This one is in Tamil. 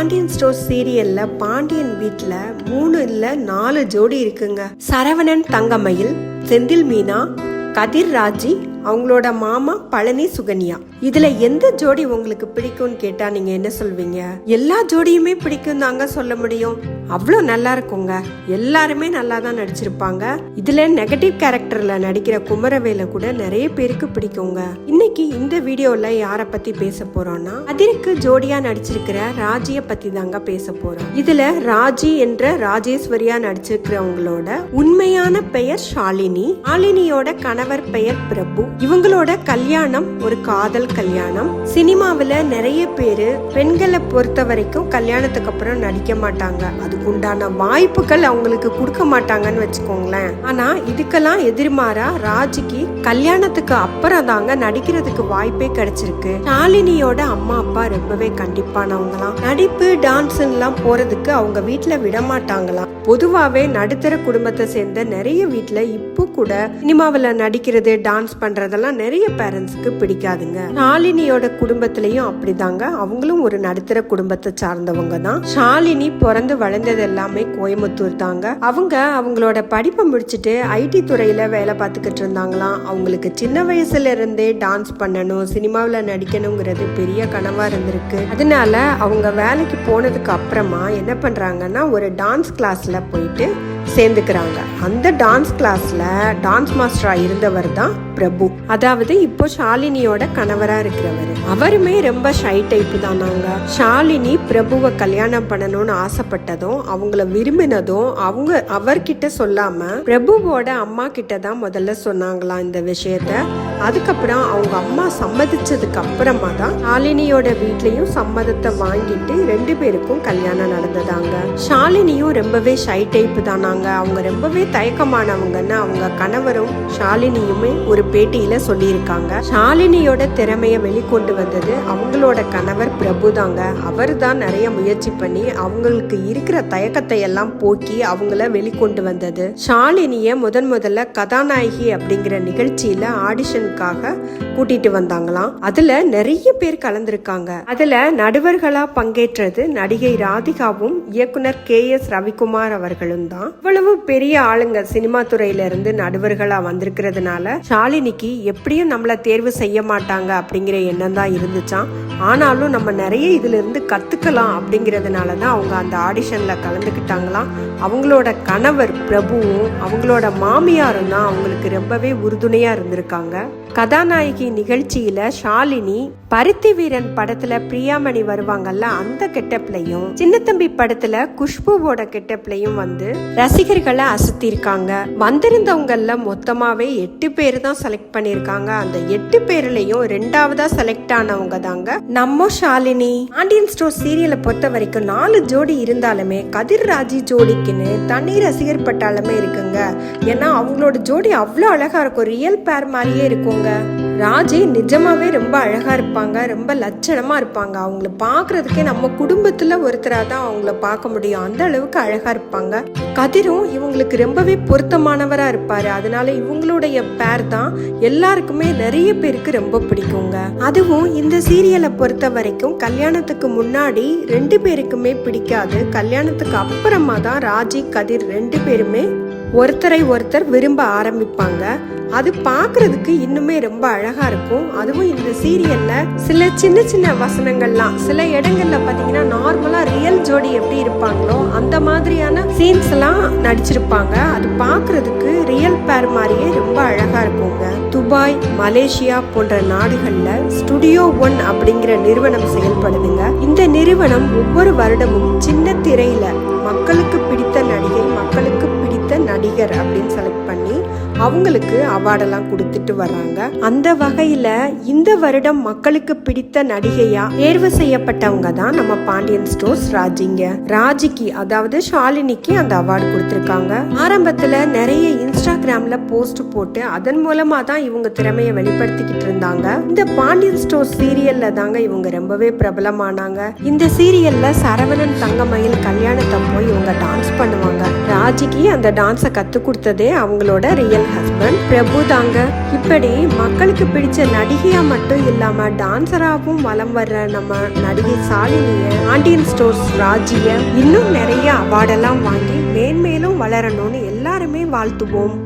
பாண்டியன் ஸ்டோர் சீரியல்ல பாண்டியன் வீட்டுல மூணு இல்ல நாலு ஜோடி இருக்குங்க. சரவணன் தங்கமயில் செந்தில் மீனா கதிர் ராஜி அவங்களோட மாமா பழனி சுகன்யா. இதுல எந்த ஜோடி உங்களுக்கு பிடிக்கும்னு கேட்டா நீங்க என்ன சொல்வீங்க? எல்லா ஜோடியுமே பிடிக்கும் தாங்க சொல்ல முடியும். அவ்வளோ நல்லா இருக்குங்க. எல்லாருமே நல்லா தான் நடிச்சிருப்பாங்க. இதுல நெகட்டிவ் கேரக்டர்ல நடிக்கிற குமரவேல கூட நிறைய பேருக்கு பிடிக்குங்க. இன்னைக்கு இந்த வீடியோல யார பத்தி பேச போறோம்னா அதிருக்கு ஜோடியா நடிச்சிருக்கிற ராஜிய பத்தி தாங்க பேச போறோம். இதுல ராஜி என்ற ராஜேஸ்வரியா நடிச்சிருக்கிறவங்களோட உண்மையான பெயர் ஷாலினி ஷாலினியோட கணவர் பெயர் பிரபு. இவங்களோட கல்யாணம் ஒரு காதல் கல்யாணம். சினிமாவில் நிறைய பேரு பெண்களை பொறுத்த வரைக்கும் கல்யாணத்துக்கு அப்புறம் நடிக்க மாட்டாங்க. அதுக்கு உண்டான வாய்ப்புகள் அவங்களுக்கு கொடுக்க மாட்டாங்கன்னு வச்சுக்கோங்களேன். ஆனா இதுக்கெல்லாம் எதிர்மாறா ராஜிக்கு கல்யாணத்துக்கு அப்புறம் தாங்க நடிக்கிறதுக்கு வாய்ப்பே கிடைச்சிருக்கு. ஷாலினியோட அம்மா அப்பா ரொம்பவே கண்டிப்பானவங்களாம். நடிப்பு டான்ஸ் எல்லாம் போறதுக்கு அவங்க வீட்டுல விட மாட்டாங்களாம் பொதுவாவே நடுத்தர குடும்பத்தை சேர்ந்த நிறைய வீட்ல இப்போ கூட சினிமாவில் நடிக்கிறது டான்ஸ் பண்றதெல்லாம் நிறைய பேரண்ட்ஸ்க்கு பிடிக்காதுங்க. ஷாலினியோட குடும்பத்திலையும் அப்படிதாங்க. அவங்களும் ஒரு நடுத்தர குடும்பத்தை சார்ந்தவங்க தான். ஷாலினி பிறந்து படித்தது எல்லாமே கோயம்புத்தூர் தாங்க. அவங்க அவங்களோட படிப்பை முடிச்சுட்டு ஐடி துறையில வேலை பார்த்துக்கிட்டு இருந்தாங்களாம். அவங்களுக்கு சின்ன வயசுல இருந்தே டான்ஸ் பண்ணணும் சினிமாவில் நடிக்கணுங்கிறது பெரிய கனவா இருந்திருக்கு. அதனால அவங்க வேலைக்கு போனதுக்கு அப்புறமா என்ன பண்றாங்கன்னா ஒரு டான்ஸ் கிளாஸ்ல போயிட்டு சேர்ந்துக்கிறாங்க. அந்த டான்ஸ் கிளாஸ்ல டான்ஸ் மாஸ்டரா இருந்தவர் தான் பிரபு. அதாவது இப்போ ஷாலினியோட கணவரா இருக்கிறவர். அவருமே ரொம்ப ஷை டைப் தானாங்க. ஷாலினி பிரபுவை கல்யாணம் பண்ணணும்னு ஆசைப்பட்டதும் அவங்கள விரும்பினதும் அவங்க அவர்கிட்ட சொல்லாம பிரபுவோட அம்மா கிட்ட தான் முதல்ல சொன்னாங்களாம் இந்த விஷயத்த. அதுக்கப்புறம் அவங்க அம்மா சம்மதிச்சதுக்கு அப்புறமா தான் ஷாலினியோட வீட்லயும் சம்மதத்தை வாங்கிட்டு ரெண்டு பேருக்கும் கல்யாணம் நடந்ததாங்க. ஷாலினியும் ரொம்பவே ஷை டைப் தானாங்க. அவங்க ரொம்பவே தயக்கமானவங்கன்னு அவங்க கணவரும் ஷாலினியுமே ஒரு பேட்டியில சொல்லியிருக்காங்க. ஷாலினியோட திறமையை வெளிக்கொண்டு வந்தது அவங்களோட கணவர் பிரபு தாங்க. அவர் தான் நிறைய முயற்சி பண்ணி அவங்களுக்கு இருக்கிற தயக்கத்தை எல்லாம் போக்கி அவங்கள வெளிக்கொண்டு வந்தது. ஷாலினிய முதன் முதல்ல கதாநாயகி அப்படிங்கிற நிகழ்ச்சியில ஆடிஷனுக்காக கூட்டிட்டு வந்தாங்களாம். அதுல நிறைய பேர் கலந்திருக்காங்க. அதுல நடுவர்களா பங்கேற்றது நடிகை ராதிகாவும் இயக்குனர் கே எஸ் ரவிக்குமார் அவர்களும் தான். இவ்வளவு பெரிய ஆளுங்க சினிமா துறையில இருந்து நடுவர்களா வந்திருக்கிறதுனால ஷாலினிக்கு எப்படியும் நம்மள தேர்வு செய்ய மாட்டாங்க அப்படிங்கிற எண்ணம் தான் இருந்துச்சாம். ஆனாலும் நம்ம நிறைய இதுல இருந்து கத்துக்கலாம் அப்படிங்கிறதுனால தான் அவங்க அந்த ஆடிஷன்ல கலந்துக்கிட்டாங்களாம். அவங்களோட கணவர் பிரபுவும் அவங்களோட மாமியாரும் தான் அவங்களுக்கு ரொம்பவே உறுதுணையா இருந்திருக்காங்க. கதாநாயகி நிகழ்ச்சியில ஷாலினி பருத்தி வீரன் படத்துல பிரியாமணி வருவாங்கல்ல அந்த கெட்டப்லயும் சின்னத்தம்பி படத்துல குஷ்புவோட கெட்டப்லையும் வந்து ரசிகர்களை அசத்திருக்காங்க. வந்திருந்தவங்கல்ல மொத்தமாவே எட்டு பேர் தான் செலக்ட் பண்ணிருக்காங்க. அந்த எட்டு பேர்லயும் ரெண்டாவதா செலக்ட் ஆனவங்க தாங்க நம்ம ஷாலினி. ஆண்டியன் ஸ்டோர் சீரியலை பொறுத்த வரைக்கும் நாலு ஜோடி இருந்தாலுமே கதிர் ராஜி ஜோடிக்குன்னு தனி ரசிகர் பட்டாளமே இருக்குங்க. ஏன்னா அவங்களோட ஜோடி அவ்வளோ அழகா இருக்கும். ரியல் பேர் மாதிரியே இருக்குங்க. ராஜி நிஜமாகவே ரொம்ப அழகாக இருப்பாங்க ரொம்ப லட்சணமாக இருப்பாங்க. அவங்கள பார்க்குறதுக்கே நம்ம குடும்பத்தில் ஒருத்தராக தான் அவங்கள பார்க்க முடியும். அந்த அளவுக்கு அழகாக இருப்பாங்க. கதிரும் இவங்களுக்கு ரொம்பவே பொருத்தமானவராக இருப்பார். அதனால இவங்களுடைய பேர் தான் எல்லாருக்குமே நிறைய பேருக்கு ரொம்ப பிடிக்குங்க. அதுவும் இந்த சீரியலை பொறுத்த வரைக்கும் கல்யாணத்துக்கு முன்னாடி ரெண்டு பேருக்குமே பிடிக்காது. கல்யாணத்துக்கு அப்புறமா தான் ராஜி கதிர் ரெண்டு பேருமே ஒருத்தரை ஒருத்தர் விரும்ப ஆரம்பிப்பாங்க. அது பார்க்கறதுக்கு இன்னுமே ரொம்ப அழகா இருக்கும். அதுவும் இந்த சீரியல்ல சில சின்ன சின்ன வசனங்கள்லாம் சில இடங்கள்ல பாத்தீங்கன்னா நார்மலா ரியல் ஜோடி எப்படி இருப்பாங்களோ அந்த மாதிரியான சீன்ஸ் எல்லாம் நடிச்சிருப்பாங்க. அது பார்க்கறதுக்கு ரியல் பேர் மாதிரியே ரொம்ப அழகா இருக்குங்க. துபாய் மலேசியா போன்ற நாடுகள்ல ஸ்டுடியோ ஒன் அப்படிங்கிற நிறுவனம் செயல்படுதுங்க. இந்த நிறுவனம் ஒவ்வொரு வருடமும் சின்ன திரையில மக்களுக்கு நடிகர் அப்படின்னு செலக்ட் பண்ணி அவங்களுக்கு அவார்டெல்லாம் கொடுத்துட்டு வர்றாங்க. அந்த வகையில இந்த வருடம் மக்களுக்கு பிடித்த நடிகையா தேர்வு செய்யப்பட்டவங்க தான் நம்ம பாண்டியன் ஸ்டோர்ஸ் ராஜிங்க. ராஜிக்கு அதாவது ஷாலினிக்கு அந்த அவார்டு கொடுத்திருக்காங்க. ஆரம்பத்துல நிறைய இன்ஸ்டாகிராம்ல போஸ்ட் போட்டு அதன் மூலமா தான் இவங்க திறமையை வெளிப்படுத்திக்கிட்டு இருந்தாங்க. இந்த பாண்டியன் ஸ்டோர் சீரியல்ல தாங்க இவங்க ரொம்பவே பிரபலமானாங்க. இந்த சீரியல்ல சரவணன் தங்கமயில் கல்யாணத்தப்போ இவங்க டான்ஸ் பண்ணுவாங்க. ராஜிக்கு அந்த டான்ஸை கற்றுக் கொடுத்ததே அவங்களோட ரியல் ஹஸ்பண்ட் பிரபு தாங்க இப்படி மக்களுக்கு பிடிச்ச நடிகையா மட்டும் இல்லாம டான்ஸராகவும் வலம் வர்ற நம்ம நடிகை சாலினிய ஆண்டியன் ஸ்டோர்ஸ் ராஜிய இன்னும் நிறைய அவார்டெல்லாம் வாங்கி மேன்மேலும் வளரணும்னு எல்லாருமே வாழ்த்துவோம்.